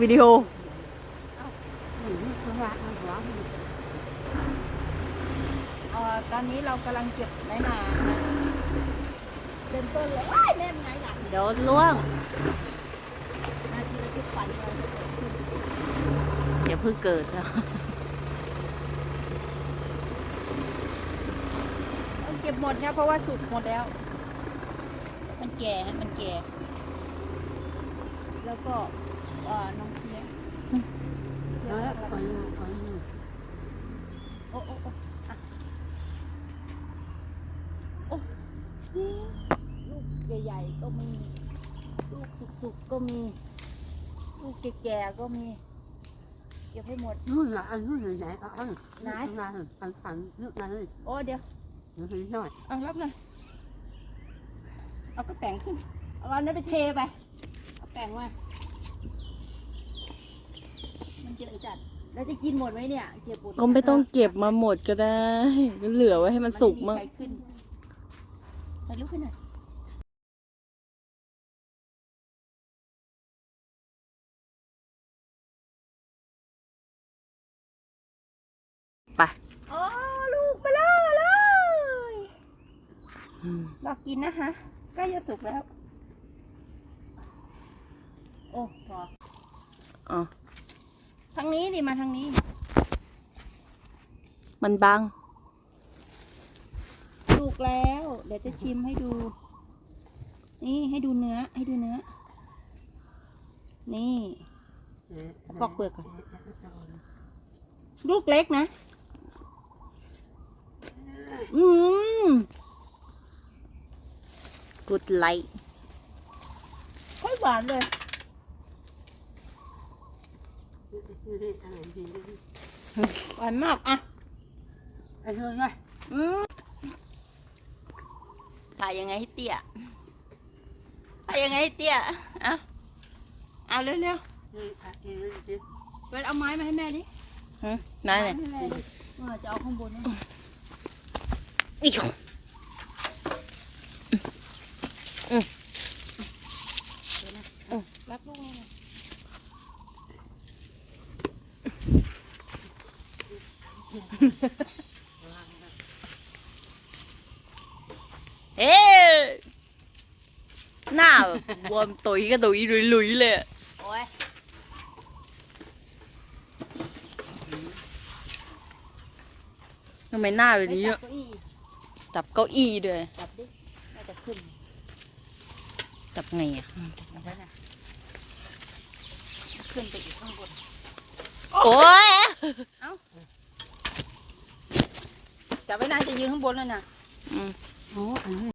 วิดีโอเอ่อตอนนี้เรากำลังเก็บไม้นานะเต็มต้นเลยว้ายแม่เป็นไงล่ะเดี๋ยวล่วงนาทีละทุกฝันเราจะเกิดขึ้นอย่าเพิ่งเกิดนะต้องเก็บหมดเนี่ยเพราะว่าสุกหมดแล้ว มันแก่ฮะมันแก่ แล้วก็เอ่อน้องเนี้ยเดี๋ยวอะไรโอ้โอ้โอ้อะโอ้ลูกใหญ่ ๆ ก็มี ลูกสุกๆก็มี ลูกแก่ๆก็มีเก็บให้หมดนู่นละอันนู่นไหนเอาอันไหนงานอันอันนู่นนั่นเลยโอ้เดี๋ยวนู่นหน่อยเอารับหน่อยเอากระแป้งขึ้นเอาอันนั้นไปเทไปเอาแป้งมา มันจะจัดแล้วจะกินหมดไหมเนี่ยเก็บหมดก็ไม่ต้องเก็บมาหมดก็ได้ก็เหลือไว้ให้มันสุกมั่งนไใครขึ้นไปลุกขึ้นหน่อยไปอ๋อลูกมาเลยเลยอืมรอกินนะคะใกล้จะสุกแล้ว โอ้พออ๋อ ทางนี้ดิมาทางนี้ มันบังสุกแล้ว เดี๋ยวจะชิมให้ดู นี่ให้ดูเนื้อ ให้ดูเนื้อ นี่ปอกเปลือกก่อนลูกเล็กนะ อืมกุดไลท์ค่อยหวานเลย หวานมากอะไอ้เฮ้ยไงอืมถ่ายยังไงให้เตี้ยถ่ายยังไงให้เตี้ยอะเอาเร็วนี่เวลเอาไม้มาให้แม่ดิๆหึนั่นไม้เนี่ยให้แม่ดิเออจะเอาข้างบนนะอิ๊วรักลูกนี่นะ เอ๊ะหน้าแบบบวมตุยกระดุยลุยๆเลยอะโอ้ยทำไมหน้าแบบไม่นี้จัอะบเก้าอี้จับเก้าอี้ด้วยจับดิน่าจะขึ้นจับไงอะเอาไว้นะขึ้นไปอีกข้างบนโอ้ย จับไว้นานจะยืนข้างบนเลยนะอืมโอ้อันนี้